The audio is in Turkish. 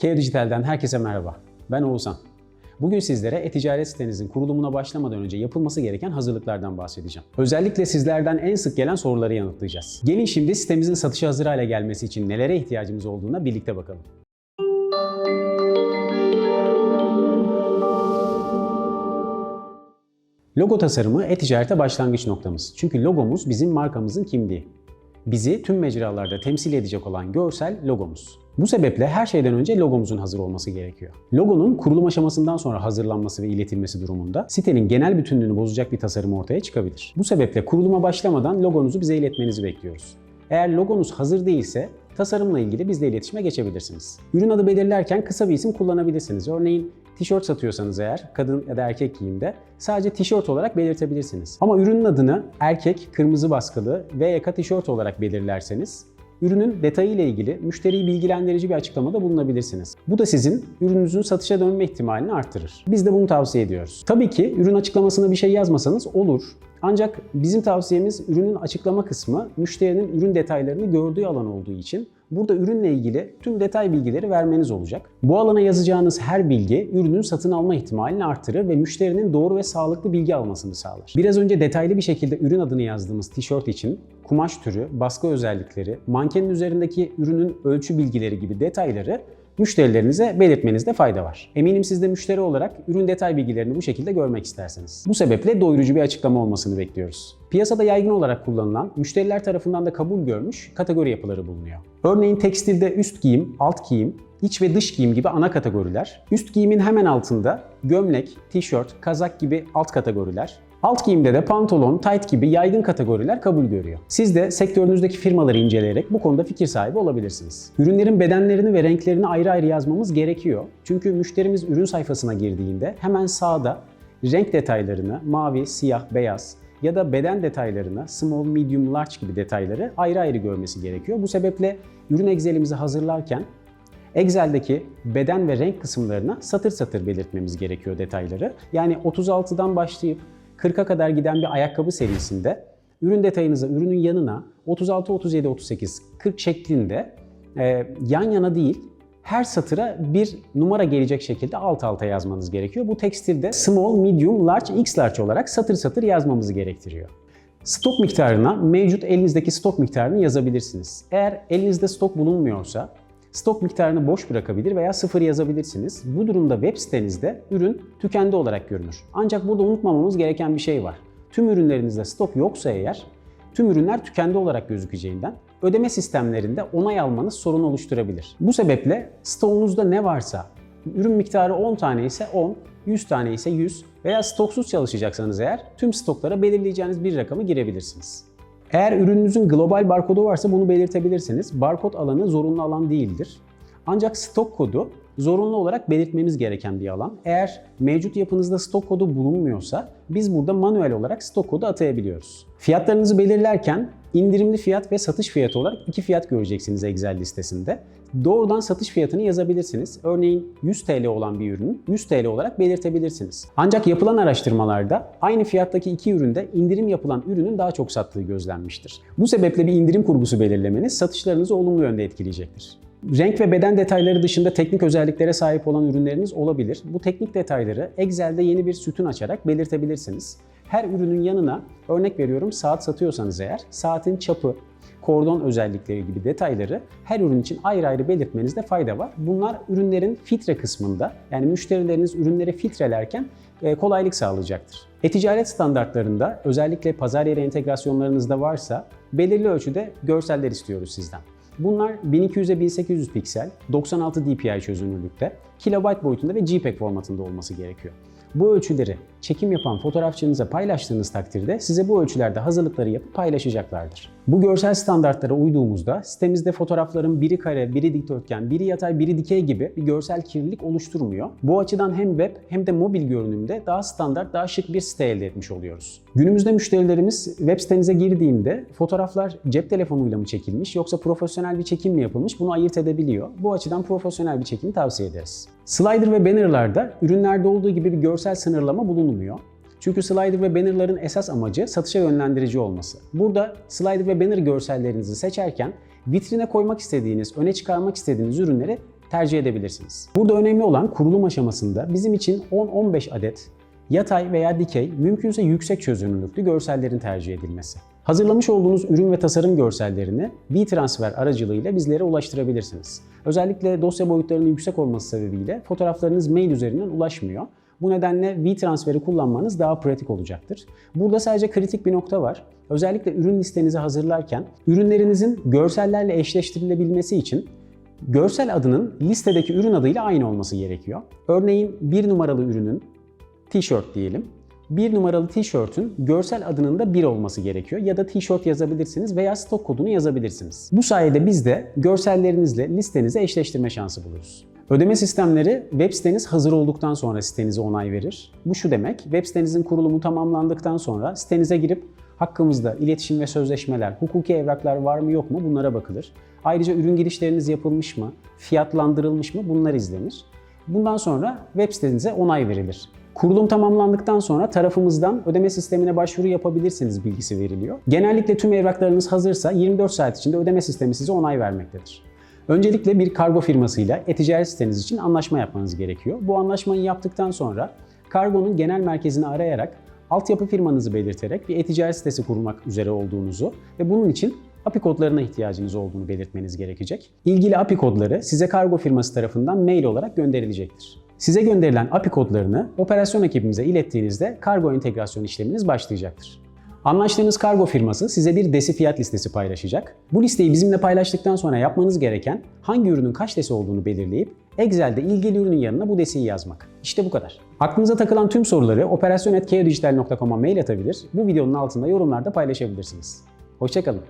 Keo Dijital'den herkese merhaba. Ben Oğuzhan. Bugün sizlere e-ticaret sitenizin kurulumuna başlamadan önce yapılması gereken hazırlıklardan bahsedeceğim. Özellikle sizlerden en sık gelen soruları yanıtlayacağız. Gelin şimdi sitemizin satışa hazır hale gelmesi için nelere ihtiyacımız olduğuna birlikte bakalım. Logo tasarımı e-ticarete başlangıç noktamız. Çünkü logomuz bizim markamızın kimliği. Bizi tüm mecralarda temsil edecek olan görsel logomuz. Bu sebeple her şeyden önce logomuzun hazır olması gerekiyor. Logonun kurulum aşamasından sonra hazırlanması ve iletilmesi durumunda sitenin genel bütünlüğünü bozacak bir tasarım ortaya çıkabilir. Bu sebeple kuruluma başlamadan logonuzu bize iletmenizi bekliyoruz. Eğer logonuz hazır değilse tasarımla ilgili bizle iletişime geçebilirsiniz. Ürün adı belirlerken kısa bir isim kullanabilirsiniz. Örneğin tişört satıyorsanız eğer kadın ya da erkek giyimde sadece tişört olarak belirtebilirsiniz. Ama ürünün adını erkek, kırmızı baskılı ve yaka tişört olarak belirlerseniz ürünün detayı ile ilgili müşteriyi bilgilendirici bir açıklamada bulunabilirsiniz. Bu da sizin ürününüzün satışa dönme ihtimalini artırır. Biz de bunu tavsiye ediyoruz. Tabii ki ürün açıklamasına bir şey yazmasanız olur. Ancak bizim tavsiyemiz ürünün açıklama kısmı müşterinin ürün detaylarını gördüğü alan olduğu için burada ürünle ilgili tüm detay bilgileri vermeniz olacak. Bu alana yazacağınız her bilgi ürünün satın alma ihtimalini artırır ve müşterinin doğru ve sağlıklı bilgi almasını sağlar. Biraz önce detaylı bir şekilde ürün adını yazdığımız tişört için kumaş türü, baskı özellikleri, mankenin üzerindeki ürünün ölçü bilgileri gibi detayları müşterilerinize belirtmenizde fayda var. Eminim siz de müşteri olarak ürün detay bilgilerini bu şekilde görmek istersiniz. Bu sebeple doyurucu bir açıklama olmasını bekliyoruz. Piyasada yaygın olarak kullanılan, müşteriler tarafından da kabul görmüş kategori yapıları bulunuyor. Örneğin tekstilde üst giyim, alt giyim, iç ve dış giyim gibi ana kategoriler, üst giyimin hemen altında gömlek, tişört, kazak gibi alt kategoriler, Alt giyimde de pantolon, tight gibi yaygın kategoriler kabul görüyor. Siz de sektörünüzdeki firmaları inceleyerek bu konuda fikir sahibi olabilirsiniz. Ürünlerin bedenlerini ve renklerini ayrı ayrı yazmamız gerekiyor. Çünkü müşterimiz ürün sayfasına girdiğinde hemen sağda renk detaylarını mavi, siyah, beyaz ya da beden detaylarını small, medium, large gibi detayları ayrı ayrı görmesi gerekiyor. Bu sebeple ürün Excel'imizi hazırlarken Excel'deki beden ve renk kısımlarına satır satır belirtmemiz gerekiyor detayları. Yani 36'dan başlayıp 40'a kadar giden bir ayakkabı serisinde ürün detayınızı ürünün yanına 36, 37, 38, 40 şeklinde e, yan yana değil her satıra bir numara gelecek şekilde alt alta yazmanız gerekiyor. Bu tekstilde small, medium, large, x large olarak satır satır yazmamızı gerektiriyor. Stok miktarına mevcut elinizdeki stok miktarını yazabilirsiniz. Eğer elinizde stok bulunmuyorsa stok miktarını boş bırakabilir veya sıfır yazabilirsiniz. Bu durumda web sitenizde ürün tükendi olarak görünür. Ancak burada unutmamamız gereken bir şey var. Tüm ürünlerinizde stok yoksa eğer tüm ürünler tükendi olarak gözükeceğinden ödeme sistemlerinde onay almanız sorun oluşturabilir. Bu sebeple stoğunuzda ne varsa ürün miktarı 10 tane ise 10, 100 tane ise 100 veya stoksuz çalışacaksanız eğer tüm stoklara belirleyeceğiniz bir rakamı girebilirsiniz. Eğer ürününüzün global barkodu varsa bunu belirtebilirsiniz. Barkod alanı zorunlu alan değildir. Ancak stok kodu zorunlu olarak belirtmemiz gereken bir alan. Eğer mevcut yapınızda stok kodu bulunmuyorsa biz burada manuel olarak stok kodu atayabiliyoruz. Fiyatlarınızı belirlerken indirimli fiyat ve satış fiyatı olarak iki fiyat göreceksiniz Excel listesinde. Doğrudan satış fiyatını yazabilirsiniz. Örneğin 100 TL olan bir ürünü 100 TL olarak belirtebilirsiniz. Ancak yapılan araştırmalarda aynı fiyattaki iki üründe indirim yapılan ürünün daha çok sattığı gözlenmiştir. Bu sebeple bir indirim kurgusu belirlemeniz satışlarınızı olumlu yönde etkileyecektir. Renk ve beden detayları dışında teknik özelliklere sahip olan ürünleriniz olabilir. Bu teknik detayları Excel'de yeni bir sütun açarak belirtebilirsiniz. Her ürünün yanına örnek veriyorum saat satıyorsanız eğer saatin çapı, kordon özellikleri gibi detayları her ürün için ayrı ayrı belirtmenizde fayda var. Bunlar ürünlerin filtre kısmında yani müşterileriniz ürünleri filtrelerken e, kolaylık sağlayacaktır. E-ticaret standartlarında özellikle pazar yeri entegrasyonlarınızda varsa belirli ölçüde görseller istiyoruz sizden. Bunlar 1200'e 1800 piksel, 96 dpi çözünürlükte, kilobayt boyutunda ve JPEG formatında olması gerekiyor. Bu ölçüleri çekim yapan fotoğrafçınıza paylaştığınız takdirde size bu ölçülerde hazırlıkları yapıp paylaşacaklardır. Bu görsel standartlara uyduğumuzda sitemizde fotoğrafların biri kare, biri dikdörtgen, biri yatay, biri dikey gibi bir görsel kirlilik oluşturmuyor. Bu açıdan hem web hem de mobil görünümde daha standart, daha şık bir site elde etmiş oluyoruz. Günümüzde müşterilerimiz web sitenize girdiğinde fotoğraflar cep telefonuyla mı çekilmiş yoksa profesyonel bir çekim mi yapılmış bunu ayırt edebiliyor. Bu açıdan profesyonel bir çekimi tavsiye ederiz. Slider ve bannerlarda ürünlerde olduğu gibi bir görsel sınırlama bulunmuyor. Çünkü slider ve bannerların esas amacı satışa yönlendirici olması. Burada slider ve banner görsellerinizi seçerken vitrine koymak istediğiniz, öne çıkarmak istediğiniz ürünleri tercih edebilirsiniz. Burada önemli olan kurulum aşamasında bizim için 10-15 adet yatay veya dikey, mümkünse yüksek çözünürlüklü görsellerin tercih edilmesi. Hazırlamış olduğunuz ürün ve tasarım görsellerini WeTransfer aracılığıyla bizlere ulaştırabilirsiniz. Özellikle dosya boyutlarının yüksek olması sebebiyle fotoğraflarınız mail üzerinden ulaşmıyor. Bu nedenle WeTransfer'i kullanmanız daha pratik olacaktır. Burada sadece kritik bir nokta var. Özellikle ürün listenizi hazırlarken ürünlerinizin görsellerle eşleştirilebilmesi için görsel adının listedeki ürün adıyla aynı olması gerekiyor. Örneğin bir numaralı ürünün tişört diyelim. Bir numaralı tişörtün görsel adının da 1 olması gerekiyor ya da tişört yazabilirsiniz veya stok kodunu yazabilirsiniz. Bu sayede biz de görsellerinizle listenize eşleştirme şansı buluruz. Ödeme sistemleri web siteniz hazır olduktan sonra sitenize onay verir. Bu şu demek, web sitenizin kurulumu tamamlandıktan sonra sitenize girip hakkımızda iletişim ve sözleşmeler, hukuki evraklar var mı yok mu bunlara bakılır. Ayrıca ürün girişleriniz yapılmış mı, fiyatlandırılmış mı bunlar izlenir. Bundan sonra web sitenize onay verilir. Kurulum tamamlandıktan sonra tarafımızdan ödeme sistemine başvuru yapabilirsiniz bilgisi veriliyor. Genellikle tüm evraklarınız hazırsa 24 saat içinde ödeme sistemi size onay vermektedir. Öncelikle bir kargo firmasıyla e-ticaret siteniz için anlaşma yapmanız gerekiyor. Bu anlaşmayı yaptıktan sonra kargonun genel merkezini arayarak altyapı firmanızı belirterek bir e-ticaret sitesi kurmak üzere olduğunuzu ve bunun için API kodlarına ihtiyacınız olduğunu belirtmeniz gerekecek. İlgili API kodları size kargo firması tarafından mail olarak gönderilecektir. Size gönderilen API kodlarını operasyon ekibimize ilettiğinizde kargo entegrasyon işleminiz başlayacaktır. Anlaştığınız kargo firması size bir desi fiyat listesi paylaşacak. Bu listeyi bizimle paylaştıktan sonra yapmanız gereken hangi ürünün kaç desi olduğunu belirleyip Excel'de ilgili ürünün yanına bu desiyi yazmak. İşte bu kadar. Aklınıza takılan tüm soruları operasyon.keodijital.com'a mail atabilir, bu videonun altında yorumlarda paylaşabilirsiniz. Hoşçakalın.